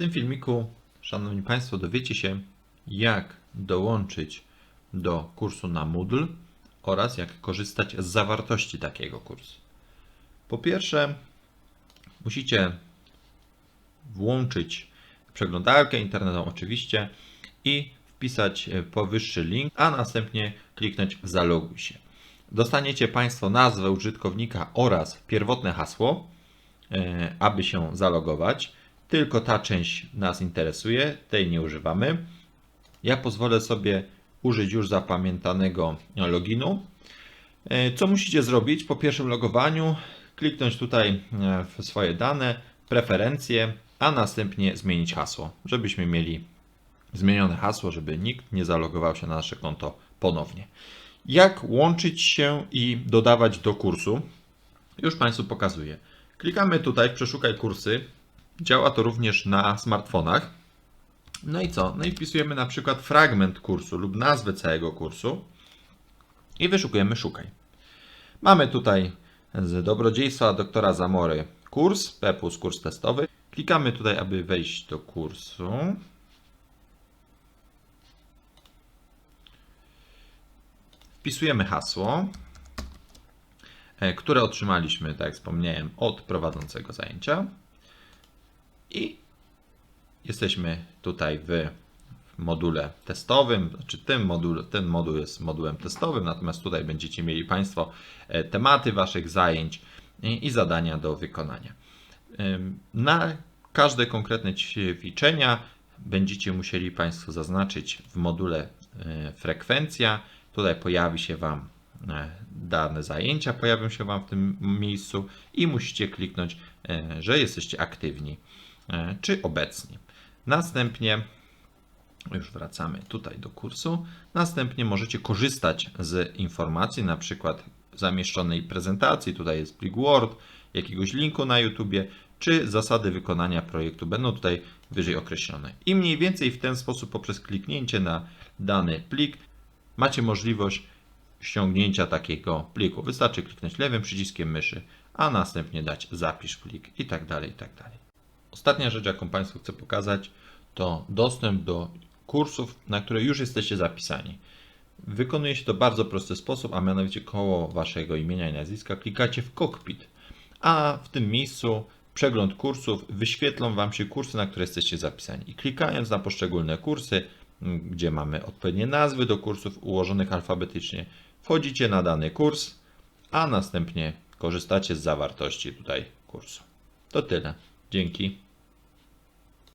tym filmiku, Szanowni Państwo, dowiecie się, jak dołączyć do kursu na Moodle oraz jak korzystać z zawartości takiego kursu. Po pierwsze, musicie włączyć przeglądarkę internetową oczywiście i wpisać powyższy link, a następnie kliknąć w zaloguj się. Dostaniecie Państwo nazwę użytkownika oraz pierwotne hasło, e, aby się zalogować. Tylko ta część nas interesuje, tej nie używamy. Ja pozwolę sobie użyć już zapamiętanego loginu. E, Co musicie zrobić po pierwszym logowaniu? Kliknąć tutaj e, w swoje dane, preferencje, a następnie zmienić hasło, żebyśmy mieli zmienione hasło, żeby nikt nie zalogował się na nasze konto ponownie. Jak łączyć się i dodawać do kursu? Już Państwu pokazuję. Klikamy tutaj w przeszukaj kursy. Działa to również na smartfonach. No i co? No i wpisujemy na przykład fragment kursu lub nazwę całego kursu i wyszukujemy szukaj. Mamy tutaj z dobrodziejstwa doktora Zamory kurs, PEPUS kurs testowy. Klikamy tutaj, aby wejść do kursu. Wpisujemy hasło, e, które otrzymaliśmy, tak jak wspomniałem, od prowadzącego zajęcia. I jesteśmy tutaj w module testowym, znaczy ten moduł, ten moduł jest modułem testowym, natomiast tutaj będziecie mieli Państwo e, tematy Waszych zajęć i, zadania do wykonania. Na każde konkretne ćwiczenia będziecie musieli Państwo zaznaczyć w module e, frekwencja. Tutaj pojawi się Wam e, dane zajęcia, pojawią się Wam w tym miejscu i musicie kliknąć, że jesteście aktywni czy obecni. Następnie już wracamy tutaj do kursu. Następnie możecie korzystać z informacji, na przykład zamieszczonej prezentacji, tutaj jest plik Word, jakiegoś linku na YouTube, czy zasady wykonania projektu będą tutaj wyżej określone. I mniej więcej w ten sposób poprzez kliknięcie na dany plik macie możliwość ściągnięcia takiego pliku. Wystarczy kliknąć lewym przyciskiem myszy, a następnie dać zapisz plik i tak dalej, i tak dalej. Ostatnia rzecz, jaką Państwu chcę pokazać, to dostęp do kursów, na które już jesteście zapisani. Wykonuje się to bardzo prosty sposób, a mianowicie koło Waszego imienia i nazwiska klikacie w cockpit, a w tym miejscu przegląd kursów wyświetlą Wam się kursy, na które jesteście zapisani. I klikając na poszczególne kursy, gdzie mamy odpowiednie nazwy do kursów ułożonych alfabetycznie, wchodzicie na dany kurs, a następnie korzystacie z zawartości tutaj kursu. To tyle. Dzięki.